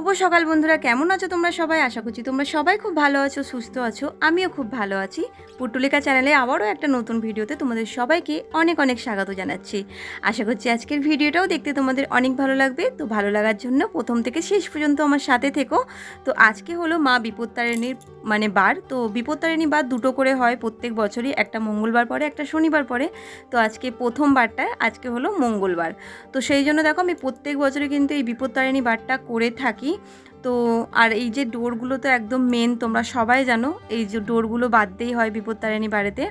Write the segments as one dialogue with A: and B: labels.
A: শুভ সকাল বন্ধুরা, কেমন আছো তোমরা সবাই? আশা করছি তোমরা সবাই খুব ভালো আছো, সুস্থ আছো, আমিও খুব ভালো আছি। পুটুলিকা চ্যানেলে আবারও একটা নতুন ভিডিওতে তোমাদের সবাইকে অনেক অনেক স্বাগত জানাচ্ছি। আশা করছি আজকের ভিডিওটাও দেখতে তোমাদের অনেক ভালো লাগবে। তো ভালো লাগার জন্য প্রথম থেকে শেষ পর্যন্ত আমার সাথে থেকো। তো আজকে হলো মা বিপত্তারিণীর মানে বার। তো বিপত্তারিণী বার দুটো করে হয় প্রত্যেক বছরই, একটা মঙ্গলবার পরে, একটা শনিবার পরে। তো আজকে প্রথম বারটা আজকে হলো মঙ্গলবার। তো সেই জন্য দেখো আমি প্রত্যেক বছরই কিন্তু এই বিপত্তারিণী বারটা করে থাকি। তো আর এই যে ডোরগুলো তো একদম মেন তোমরা সবাই জানো, এই যে ডোরগুলো বাদ দিয়েই হয় বিপত্তারিণী বাড়িতে।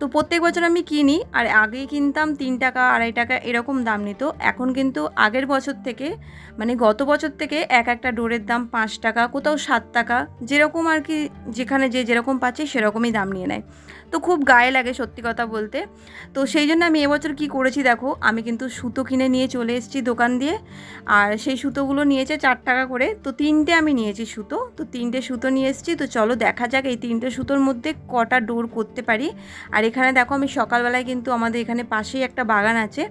A: তো প্রত্যেক বছর আমি কিনি, আর আগেই কিনতাম তিন টাকা, আড়াই টাকা এরকম দাম নিত। এখন কিন্তু আগের বছর থেকে মানে গত বছর থেকে এক একটা ডোরের দাম পাঁচ টাকা, কোথাও সাত টাকা, যেরকম আর কি যেখানে যে যেরকম পাচ্ছে সেরকমই দাম নিয়ে নেয়। তো খুব গায়ে লাগে সত্যি কথা বলতে। তো সেই জন্য আমি এবছর কি করেছি দেখো, আমি কিন্তু সুতো কিনে নিয়ে চলে এসেছি দোকান দিয়ে, আর সেই সুতোগুলো নিয়েছে চার টাকা করে। তো তিনটে আমি নিয়েছি সুতো, তো তিনটে সুতো নিয়ে এসেছি। তো চলো দেখা যাক এই তিনটে সুতোর মধ্যে কটা ডোর করতে পারি। আর এখানে দেখো আমি সকালবেলায় কিন্তু আমাদের এখানে পাশেই একটা বাগান আছে।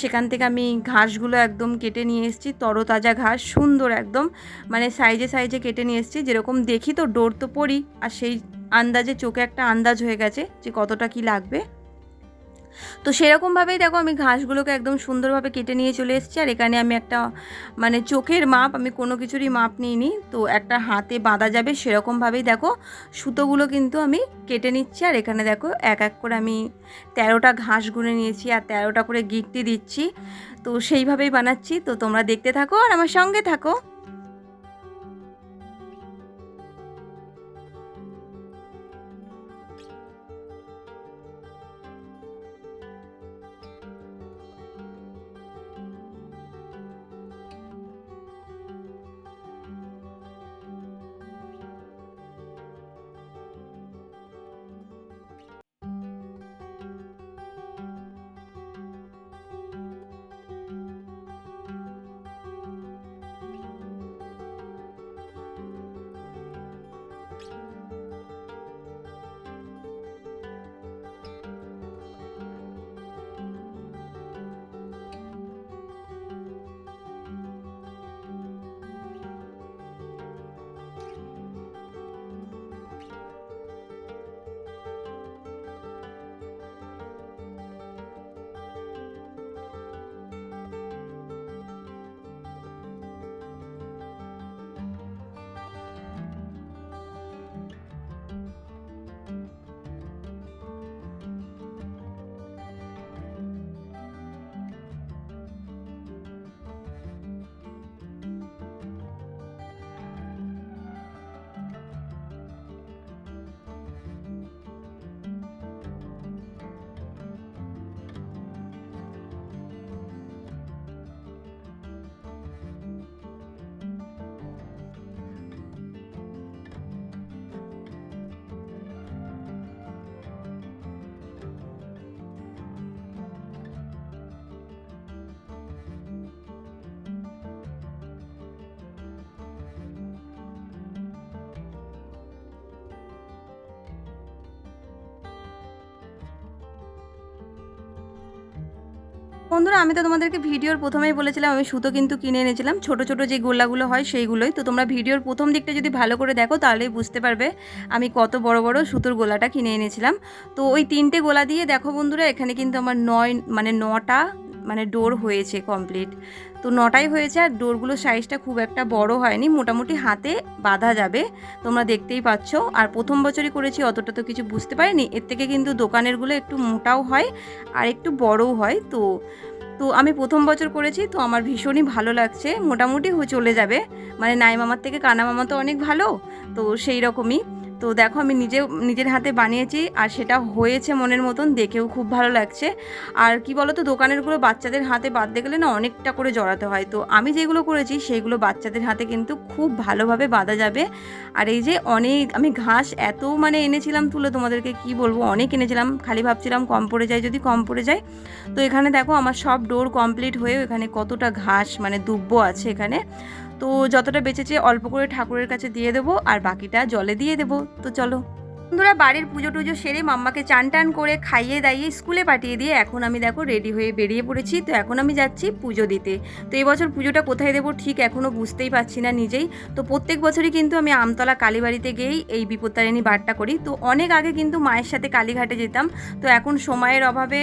A: সেখান থেকে আমি ঘাসগুলো একদম কেটে নিয়ে এসেছি, তরতাজা ঘাস, সুন্দর একদম। মানে সাইজে সাইজে কেটে নিয়ে এসেছি, যেরকম দেখি তো, ডোর তো পড়ি আর সেই আন্দাজে চোখে একটা আন্দাজ হয়ে গেছে যে কতটা কি লাগবে। তো সেরকমভাবেই দেখো আমি ঘাসগুলোকে একদম সুন্দরভাবে কেটে নিয়ে চলে এসেছি। আর এখানে আমি একটা মানে চোখের মাপ, আমি কোনো কিছুরই মাপ নিইনি। তো একটা হাতে বাঁধা যাবে সেরকমভাবেই দেখো, সুতোগুলো কিন্তু আমি কেটে নিচ্ছি। আর এখানে দেখো এক এক করে আমি তেরোটা ঘাস গুনে নিয়েছি আর তেরোটা করে গিটটি দিচ্ছি। তো সেইভাবেই বানাচ্ছি। তো তোমরা দেখতে থাকো আর আমার সঙ্গে থাকো। বন্ধুরা, আমি তো তোমাদেরকে ভিডিওর প্রথমেই বলেছিলাম, আমি সুতো কিন্তু কিনে এনেছিলাম। ছোট ছোট যে গোলাগুলো হয় সেইগুলোই। তো তোমরা ভিডিওর প্রথম দিকটা যদি ভালো করে দেখো, তাহলেই বুঝতে পারবে আমি কত বড় বড় সুতোর গোলাটা কিনে এনেছিলাম। তো ওই তিনটে গোলা দিয়ে দেখো বন্ধুরা, এখানে কিন্তু আমার নয় মানে নটা মানে ডোর হয়েছে কমপ্লিট তো নটাই হয়েছে আর ডোরগুলোর সাইজটা খুব একটা বড় হয়নি, মোটামুটি হাতে বাঁধা যাবে, তোমরা দেখতেই পাচ্ছ। আর প্রথম বছরই করেছি, অতটা তো কিছু বুঝতে পারিনি। এর থেকে কিন্তু দোকানেরগুলো একটু মোটাও হয় আর একটু বড়ও হয়। তো তো আমি প্রথম বছর করেছি, তো আমার ভীষণই ভালো লাগছে। মোটামুটি চলে যাবে। মানে নাই মামার থেকে কানা মামা তো অনেক ভালো, তো সেই রকমই। তো দেখো আমি নিজে, নিজের হাতে বানিয়েছি আর সেটা হয়েছে মনের মতন, দেখেও খুব ভালো লাগছে। আর কি বলো তো দোকানেরগুলো বাচ্চাদের হাতে বাঁধতে গেলে না অনেকটা করে জড়াতে হয়। তো আমি যেগুলো করেছি, সেইগুলো বাচ্চাদের হাতে কিন্তু খুব ভালোভাবে বাঁধা যাবে। আর এই যে অনেক, আমি ঘাস এত মানে এনেছিলাম তুলে, তোমাদেরকে কি বলব, অনেক এনেছিলাম। খালি ভাবছিলাম কম পড়ে যায়, যদি কম পড়ে যায়। তো এখানে দেখো, আমার সব ডোর কমপ্লিট হয়ে এখানে কতটা ঘাস মানে দুব্ব আছে এখানে। তো যতটা বেঁচেছে অল্প করে ঠাকুরের কাছে দিয়ে দেবো, আর বাকিটা জলে দিয়ে দেবো। তো চলো। বন্ধুরা, বাড়ির পুজো টুজো সেরে মাম্মাকে চান টান করে খাইয়ে দাইয়ে স্কুলে পাঠিয়ে দিয়ে এখন আমি দেখো রেডি হয়ে বেরিয়ে পড়েছি। তো এখন আমি যাচ্ছি পুজো দিতে। তো এবছর পুজোটা কোথায় দেবো ঠিক এখনও বুঝতেই পারছি না নিজেই। তো প্রত্যেক বছরই কিন্তু আমি আমতলা কালীবাড়িতে গিয়েই এই বিপত্তারিণী বারটা করি। তো অনেক আগে কিন্তু মায়ের সাথে কালীঘাটে যেতাম। তো এখন সময়ের অভাবে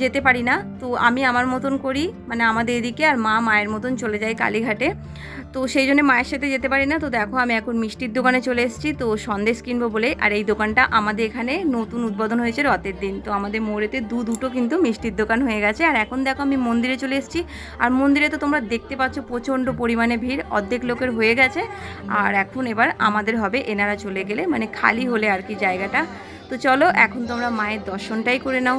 A: যেতে পারি না। তো আমি আমার মতন করি মানে আমাদের এদিকে আর মা মায়ের মতন চলে যায় কালীঘাটে। তো সেই জন্য মায়ের সাথে যেতে পারি না। তো দেখো আমি এখন মিষ্টির দোকানে চলে এসেছি। তো সন্দেশ কিনবো বলে। আর এই দোকানটা আমাদের এখানে নতুন উদ্বোধন হয়েছে রথের দিন। তো আমাদের মোড়েতে দু দুটো কিন্তু মিষ্টির দোকান হয়ে গেছে। আর এখন দেখো আমি মন্দিরে চলে এসেছি। আর মন্দিরে তো তোমরা দেখতে পাচ্ছ প্রচণ্ড পরিমাণে ভিড়। অর্ধেক লোকের হয়ে গেছে। আর এখন এবার আমাদের হবে এনারা চলে গেলে মানে খালি হলে আর কি জায়গাটা। তো চলো এখন তোমরা মায়ের দর্শনটাই করে নাও।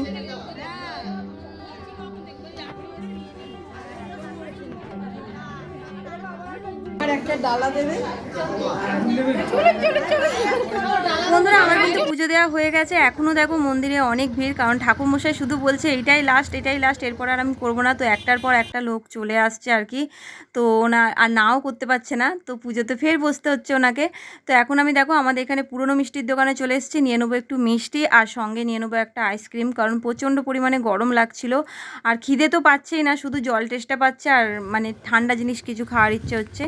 A: বন্ধুরা, আমার কিন্তু পুজো দেওয়া হয়ে গেছে। এখনও দেখো মন্দিরে অনেক ভিড়, কারণ ঠাকুরমশাই শুধু বলছে এইটাই লাস্ট এটাই লাস্ট এরপর আর আমি করব না। তো একটার পর একটা লোক চলে আসছে আর কি। তো ওনা আর নাও করতে পারছে না। তো পুজোতে ফের বসতে হচ্ছে ওনাকে। তো এখন আমি দেখো, আমাদের এখানে পুরনো মিষ্টির দোকানে চলে এসেছি। নিয়ে নেব একটু মিষ্টি আর সঙ্গে নিয়ে নেব একটা আইসক্রিম কারণ প্রচণ্ড পরিমাণে গরম লাগছিল। আর খিদে তো পাচ্ছেই না, শুধু জল টেস্টটা পাচ্ছে আর মানে ঠান্ডা জিনিস কিছু খাওয়ার ইচ্ছে হচ্ছে।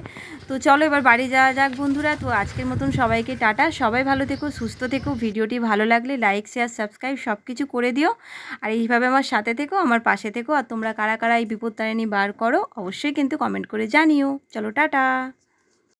A: তো চলো এবার বাড়ি যাওয়া যাক বন্ধুরা। তো আজকের মতন সবাইকে টাটা। সবাই ভালো থেকো, সুস্থ থেকো। ভিডিওটি ভালো লাগলে লাইক, শেয়ার, সাবস্ক্রাইব সব কিছু করে দিও। আর এইভাবে আমার সাথে থেকো, আমার পাশে থেকো। আর তোমরা কারা কারা এই বিপত্তারিণী বার করো, অবশ্যই কিন্তু কমেন্ট করে জানিও। চলো টাটা।